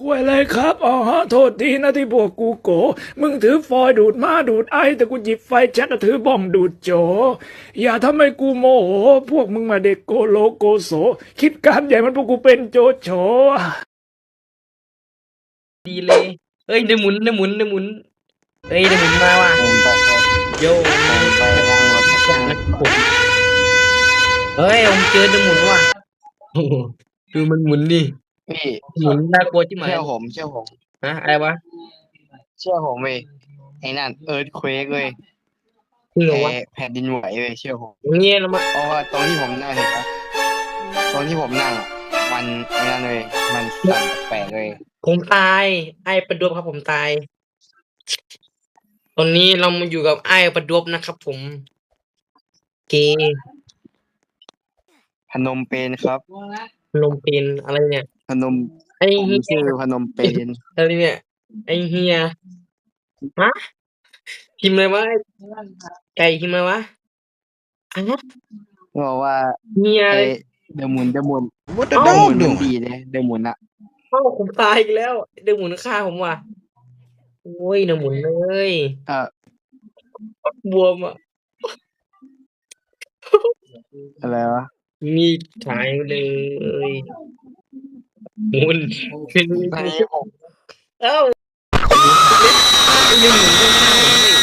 กล้วยอะไรครับอ๋อโทษทีนะที่พวกกูโก มึงถือฟอยล์ดูดมาดูดไอแต่กูหยิบไฟแช็กก็ถือบอมดูดโจ อย่าทำให้กูโมโห พวกมึงมาเด็กโกโลโกโส คิดการใหญ่มันพวกกูเป็นโจโฉดีเลยเอ้ยเดยวหมุนเดยวหมุนเดยวหมุนเอ้ยเดยวหมุนมาว่ะผมไปโย่ผมไปนั่งรถข้างผมเฮ้ยผมเจอเดยวหมุนว่ะโอ้โหดูมันหมุนดิ พี่หมุนน่ากลัวที่ไหนเชื่อผมเชื่อผมฮะอะไรวะเชื่อผมเว้ยไอ้นั่นเอิร์ธเควกเว้ยคือเหรอวะไอ้แผ่นดินไหวเว้ยเชื่อผมเงี้ยแล้วมาเพราะว่าตรงที่ผมนั่งเห็นปะตรงที่ผมนั่งอะมันไอ้นั่นเลยมันสั่นแปลกๆเลยผมตาย ไอ้ประดวบครับผมตาย ตอนนี้เรามาอยู่กับไอ้ประดวบนะครับ ผมเกย์พนมเปญครับลมเป็นอะไรเนี่ย พนมไอ้ผมเฮียชื่อพนมเปญอะไรเนี่ยไอ้เฮียฮะพิมพ์เลยวะไก่พิมพ์เลยวะอะบอกว่าเฮียไอ้เลยเดอะหมุนเดอะหมุน What the เดอะหมุน dog มัน doing? ดีเลยเดอะหมุนอะเอ้าผมตายอีกแล้วเดือหมุนฆ่าผมว่ะโอ้ยเดือหมุนเลยเออบวมอะอะไรวะมีถ่ายเลยห มุนเป็นตอนนี้ผมเอ้าเดือหมุนไม่ฆ่าผมเลย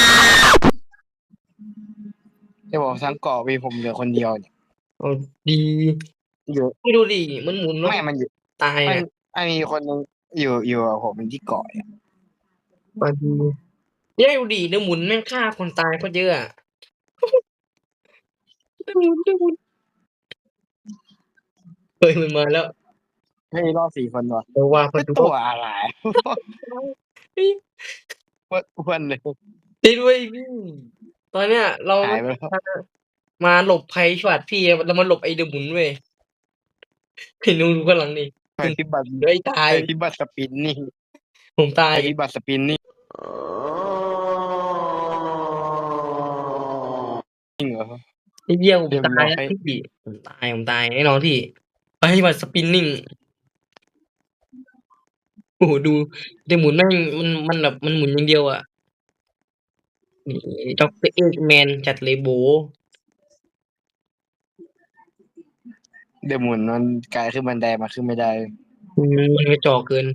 จะบอกทั้งเกาะวีผมเหลือคนเดียวเนี่ยเอาดีอยู่ไม่ดูดิมันหมุนแล้วไม่มันอยู่ตายมันอะไอ้มีคนหนึงอยู่อยู่กับผมที่เกาะเนี่ยมาดีเนี่ยดูดิเดือหมุนแม่งฆ่าคนตายก็เยอะอะเดือหมุนเดือหมุนเฮ้ยมันมาแล้ว เฮ้ยรอบสี่คนวะเดี๋ยวว่าคนเป็นดูตัวอะไรอ้วนอ้วนเลยติดไว้พี่ตอนเนี้ย เราหายไปแล้วมาหลบภัยฉวัดพี่เรามาหลบไอเดอะหมุนเว้ยเห็นดูดูข้างหลังนี่ไปที่บัตรเฮ้ยตาย ไปที่บัตรสปินนี่ผมตาไปย ที่บัตรสปินนี่จริงเหรอ ไอ้เบี้ยผมเรียบตายแล้วร้อยพี่ผมตายผมตายแน่นอนพี่ไปมาสปินนิ่ง โอ้โหดูเดอะหมุนแม่ง มัน มันแบบ มันหมุนอย่างเดียวอะนี่ ด็อกเตอร์เอกแมนจัดเลยโบเดี๋ยวหมุนมันกลายขึ้นบันไดมาขึ้นไม่ได้ อืม มันกระจอกเกิน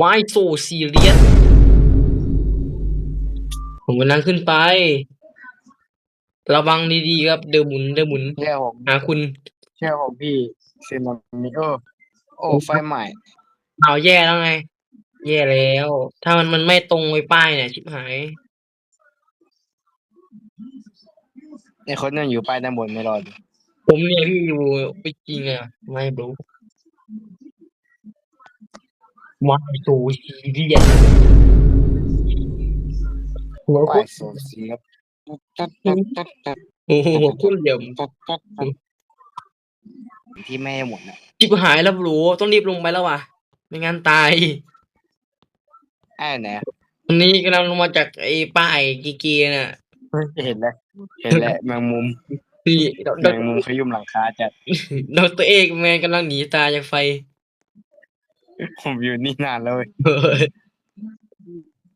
Why so serious ผมกำลังขึ้นไป ระวังดี ๆ ครับ เดอหมุน เดอหมุน เชื่อผม หาคุณ เชื่อผมพี่ซึนามิ โอโอ้ไฟใหม่ เอาวแย่แล้วไง แย่แล้ว ถ้ามันมันไม่ตรงไว้ป้ายเนี่ยชิบหาย ไอคนนั้นอยู่ป้ายด้านบนไม่รอดผมเนี่ยพี่อยู่ไม่จริงอะ ไม่รู้ Why so serious หัวไปโคตรโซเซียบตัดตัดตัดตัดโอ้โหหัวโคตรเหลี่ยมตัดตัดตัด ที่ไม่ให้หมุนอะจิบหายแล้วบรูต้องรีบลงไปแล้วว่ะ ไม่งั้นตายไอ้ไหนตอนนี้กำลังลงมาจากไอ้ป้ายกีเกีน่ะเห็นแล้วเห็นแล้วแมงมุมพี่ดแมงมุมขยุ่มหลังคาจัดดอกเตอรเอกแมนกำลังหนีตายจากไฟ ผมอยู่นี่นานแล้วเว้ยเฮ้ย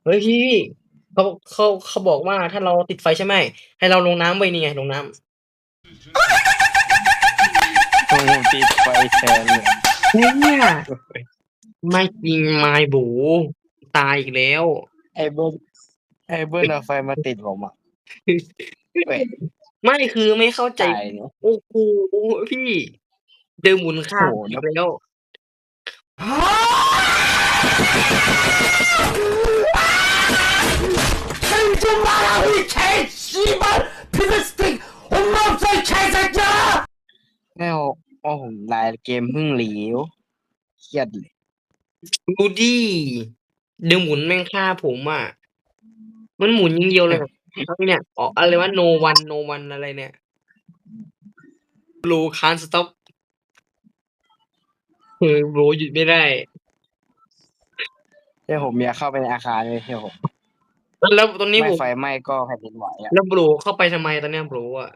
เฮ้ยพี่เขาเขาเขาบอกว่าถ้าเราติดไฟใช่ไหมให้เราลงน้ำไปนี่ไงลงน้ำ ผมผมติดไฟแทนเลยเนี่ยไม่จริงไม่บูตายอีกแล้ว ไอ้เบิ้ลไอ้เบิ้ลเอาไฟมาติดผมอะเว้ยไม่คือไม่เข้าใจ ตายเนาะโอ้โหพี่ เดิมหมุนค่าโอ้โหอีแล้วกแล้วแม่ โอ้ผมลายเกมเพิ่งหลีวเครียดเลยดูดิเดิมหมุนแม่งฆ่าผมอะ มันหมุนอย่างเดียวเลยแบบเนี่ยอ๋ออะไรว่า no one no one อะไรเนี่ย blue can't stop เออ blue หยุดไม่ได้ เดี๋ยวผมอยากเข้าไปในอาคารเลยเดี๋ยวผมแล้วตอนนี้ไม่ผมไฟไหม้ก็แผ่นดินไหวอะแล้ว blue เข้าไปทำไมตอนเนี้ย blue อะ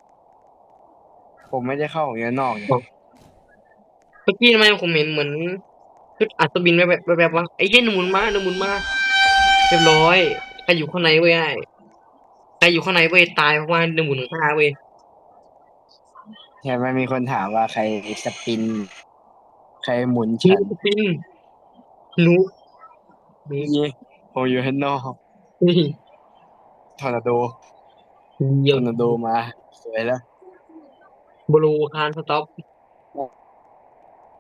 ผมไม่ได้เข้าของอยู่นอกเนี่ย เมื่อกี้ทำไมผมเห็นเหมือนชุดอัศวินแบบแบบแบบว่าไอ้เหี้ยหนูหมุนมาหนูหมุนมาเรียบร้อยใครอยู่ข้างในเว้ยไอ้ใครอยู่ข้างในเว้ยตายเพราะว่าหนูหมุนข้างหน้าเว้ยใช่ไหมมีคนถามว่าใครสปิน ใครหมุนชิฉันงปินหนูนี่เย่ผมอยู่ข้างนอกนี่ทอร์นาโดเยี่ยทมอร์นาโดมาสวยแล้วบลูคานสต็อป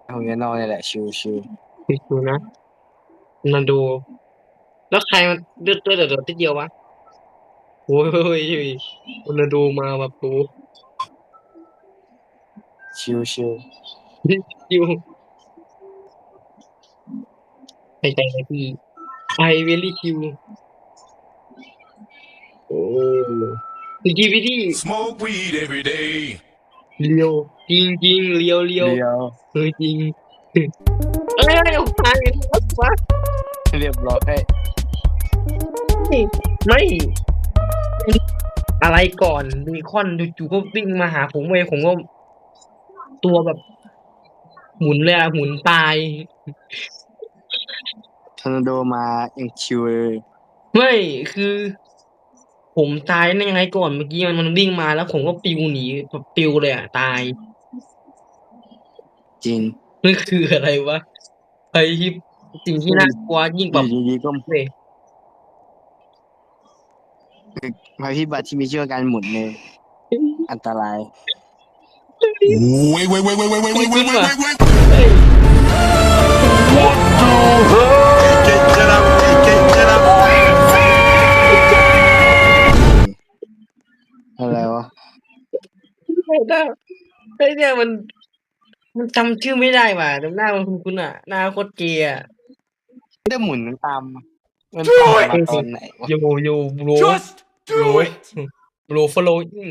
ผมอยู่ข้างนอกนี่แหละ ชิวชิวดูนะนาดู แล้วใครมันเลือดเลือดเดือดทีเดียววะโอ้ยเฮ้ยเฮ้ยนาดูมาแบบดูชิวชิวอยู่ใจใจเลยพี่ไอเวลี่คิวโอ้ดีวีดี Smoke weed every day. เลียว จริงจริงเลียวเลียวเดียวเฮ้ยจริงเอ้ยเอาตายเลยวัดเรียบร้อยไม่อะไรก่อนมีคอนจู่ๆก็วิ่งมาหาผมเว้ยผมก็ตัวแบบ หมุนเลยอะหมุนตายทอร์นาโดมายังชิวเลย ไม่คือ ผมตายได้ยังไงก่อนเมื่อกี้มันมันวิ่งมาแล้วผมก็ปิวหนีแบบปิวเลยอะตายจริงนั่นคืออะไรวะไอ้ที่สิ่งที่น่ากลัวยิ่งกว่าอยู่ดีๆก็เลย ภัยพิบัติที่มีชื่อว่าการหมุนเนี่ยอันตราย Wait, wait, wait, wait, wait, wait, wait, wait, wait, wait, wait. เฮ้ย ไม่ได้ไอ้เนี่ยมัน มันจำชื่อไม่ได้ว่ะแต่หน้ามันคุ้นๆอะ หน้าโคตรเกย์อะได้หมุนมันตาม มันตามมาตอนไหนวะโยโย่โบร Just do it. โบรฟอลโลอิง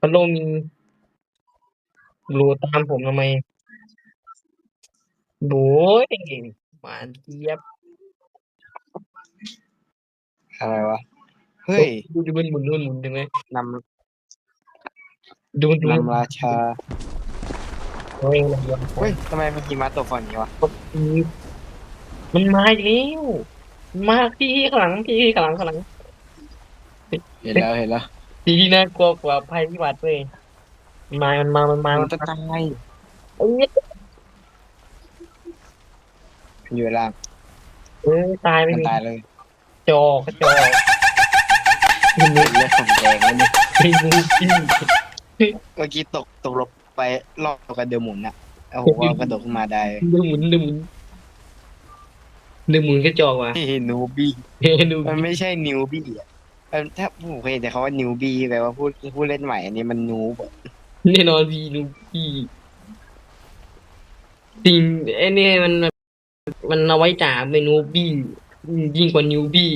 ฟอลโลมีโบรตามผมทำไมโบยหวานเจี๊ยบ อะไรวะ เฮ้ยดูดูมันหมุนดูมันหมุนดูไหมนดูมันำดูนนำราชา เฮ้ยเฮ้ยทำไมมันหิมะตกฝั่งนี้วะมันมาอีกแล้วมาพี่ข้างหลังพี่ข้างหลังข้างหลังเห็นแล้วเห็นแล้วทีที่น่ากลัวกว่าภัยพิบัติเว้ยมันมามันมามันมามัมันนจะตายเอ้ยอยู่ล่างเอ้ยตายไปมันตายเลยจอกกระจอก มันเห็นเลือดผมแดงแล้วเนี่ยไม่มูจี้เมื่อกี้ตกตกลงไปรอบกับเดือหมุนอะโอ้โหว่ากระโดดขึ้นมาได้ดึงหมุนดึงหมุนดึงหมุนกระจอกว่ะนี่นูบี้เฮ้ยดูมันไม่ใช่นิวบี้อะเอิ่มถ้าผมเคยเห็นแต่เขาว่านิวบี้แปลว่าผู้ผู้เล่นใหม่อันนี้มันนูบอะแน่นอนพี่ดูพี่จริงไอ้เนี่ยมันมันเอาไว้จ่าเมนูบี้ยิ่งกว่านิวบี้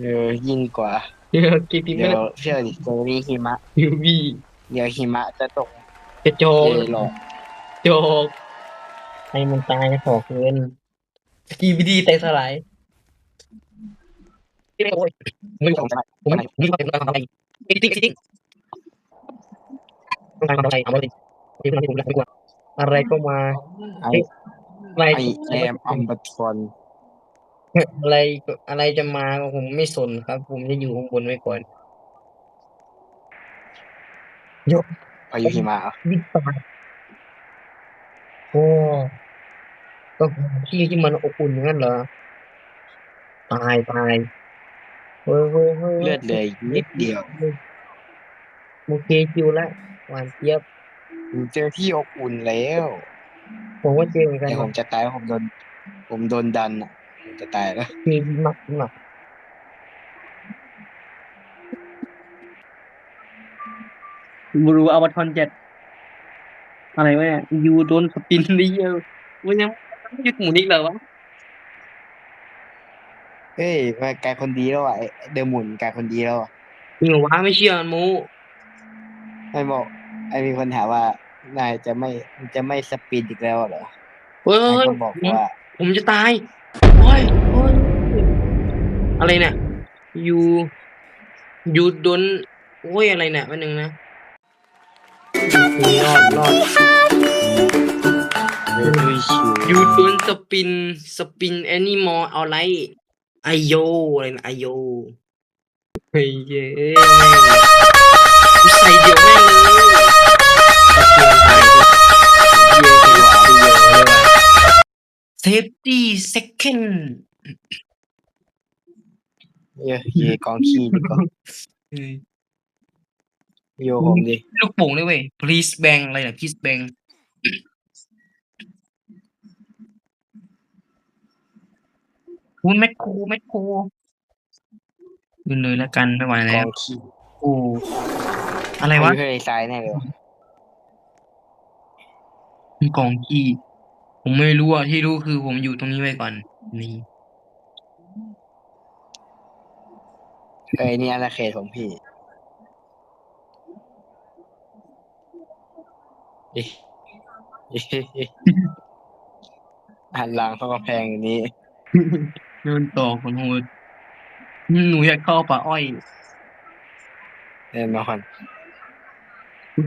เออยิ่งกว่า เดี๋ยวกิติไม่เดี๋ยได้วเชื่อดิเจอรี่หิมะนิวบี้เดี๋ยวหิมะจะตกกระจอกเอหรอกจอกให้มันตายนะขอเกินสกีบีดีแตกสลายไม่โอ้ยไม่รู้ผมจะผมไม่รู้ว่าเป็นอะไรทำอะไรจริงจริงจริงต้องการทำอะไรเอามาดิที่มันที่ผมอยากไม่กลัวอะไรก็มาไออะไรไอแอมอัมบัตฟอน อะไรอะไรจะมาผมไม่สนครับ ผมจะอยู่ข้างบนไว้ก่อนพายุหิมะเหรอวิ่งตายโอ้ต้องหาที่ที่มันอบอุ่นอย่างนั้นเหรอ ตายตายเฮ้ยเฮ้ยเฮ้ยเลือดเหลยนิดเดียวโอเคคิวละหวานเจี๊ยบผมเจอที่อบอุ่นแล้ว ผมว่าเจอเหมือนกันแต่ผมจะตายเพราะผมโดน ผมโดนดันอะผม จะตายแล้วมีมากมากบูรูอวตารเจ็ดอะไรวะเนี่ยยูโดนสปินนี่เยอะวันยังไม่หยุดหมุนอีกเหรอวะเฮ้ยมากลายคนดีแล้วอะไอ้เดอหมุนกลายคนดีแล้วอะจริงเหรอวะไม่เชื่อมูไม่บอกไอ้มีคนถามว่านายจะไม่จะไม่สปีดอีกแล้วเหรอเฮ้ย นายก็บอกว่า ผมจะตาย โอ้ยโอ้ยอะไรเนี่ยยูยูโดนโอ้ยอะไรเนี่ยวันหนึ่งนะ Do มีรอดรอดเวทีชิวยูทูนสปินสปินแอนิมอลเอาไรไอโยอะไรนะไอโยเฮ้ยเย้แม่งกูใส่เดียวแม่งเลย safety second เยอะเยกองขี้ดีกว่าโยผมดิลูกโป่งด้วยเว้ย please bang อะไรนะ please bang คุณแมคโครแมคโครยืนเลยแล้วกันไม่ไหวกแล้อวงขี้โอ้อะไรวะเพื่อนไอ้ซ้ายแน่เลยวะมีกองขี้ ผมไม่รู้อะที่รู้คือผมอยู่ตรงนี้ไว้ก่อน นี่เอ้ยนี่อาณาเขตของพี่เอ๊ะเอ๊ะเอ๊ะหันหลังเข้ากำแพงอย่างนี้เดินต่อคนโหดหนูอยากเข้าป่าอ้อยแน่นอน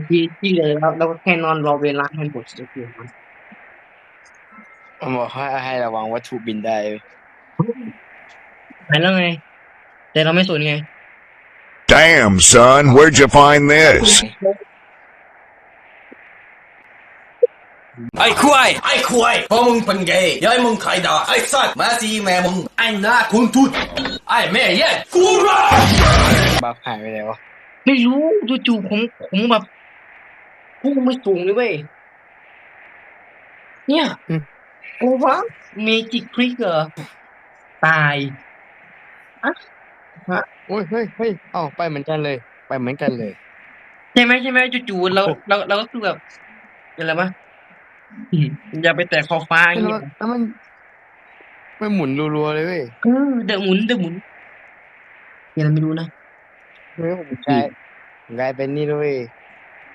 ที่ที่เลยครับแล้วก็แค่นอนรอเวลาให้หมดจะเกี่ยวมัน มันบอกให้ให้ระวังวัตถุบินได้เว้ยไปแล้วไง แต่เราไม่สนไง Damn, son, where'd you find this? ไอ้ควายไอ้ควายเพราะมึงเป็นเกย์ย้ายมึงใครด่าไอ้สัตว์มาสีแม่มึงไอ้หน้าคุณทุดไอ้แม่เย็ดกูรักบัฟหายไปแล้วไม่รู้จู่ๆผมผมแบบพุ่งไม่สูงเลยเว้ยเนี่ยอืม โอ้วะเมจิกคลิกเหรอ ตายโอ้ยเฮ้ยเฮ้ยเอ้าไปเหมือนกันเลย ไปเหมือนกันเลย ใช่ไหมใช่ไหมจู่ๆเราเราเราก็คือแบบอะไรวะอืมอย่าไปแตะขอบฟ้าอย่างแล้วเงี้ยแล้วมันมันหมุนรัวๆเลยเว้ยเออเดอะหมุนเดอะหมุนยังไม่รู้นะเฮ้ยผมกลายผมกลายเป็นนี่ด้วย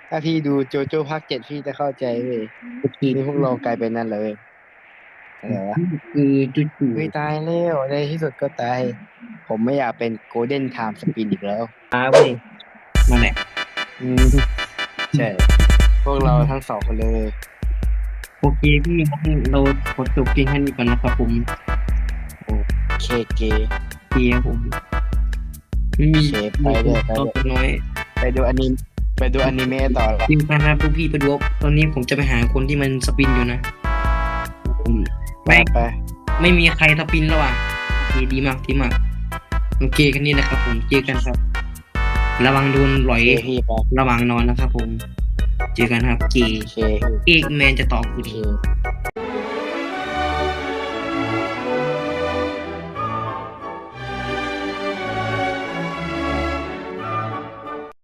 ถ้าพี่ดูโจโจ้ภาคเจ็ดพี่จะเข้าใจเว้ยโอเคนี่พวกเรากลายเป็นนั่นเลย อะไรวะคือจู่เฮ้ยตายแล้วในที่สุดก็ตาย ผมไม่อยากเป็นโกลเด้นไทม์สปินอีกแล้วๆตาเว้ยนั่นแหละอืมใช่ พวกเราทั้งสองคนเลย โอเคพี่เราขอจบเพียงแค่นี้ก่อนนะครับผมเคเก เพียงผมไม่มีเคไปเรื่อยไปตัวเรื่อยน้อยไปดูอนิไปดูอนิเมะต่อละจริงนะครับทุกพี่ไปดูตอนนี้ผมจะไปหาคนที่มันสปินอยู่นะผม ไปไปไม่มีใครสปินแล้วอะโอเคดีมากดีมากโอเคกันนี้นะครับผมเจอกันครับ ระวังโดนหลอยเคพี่ไประหว่างนอนนะครับผม เจอกันครับเกเคเอกแมนจะตอบกูเคที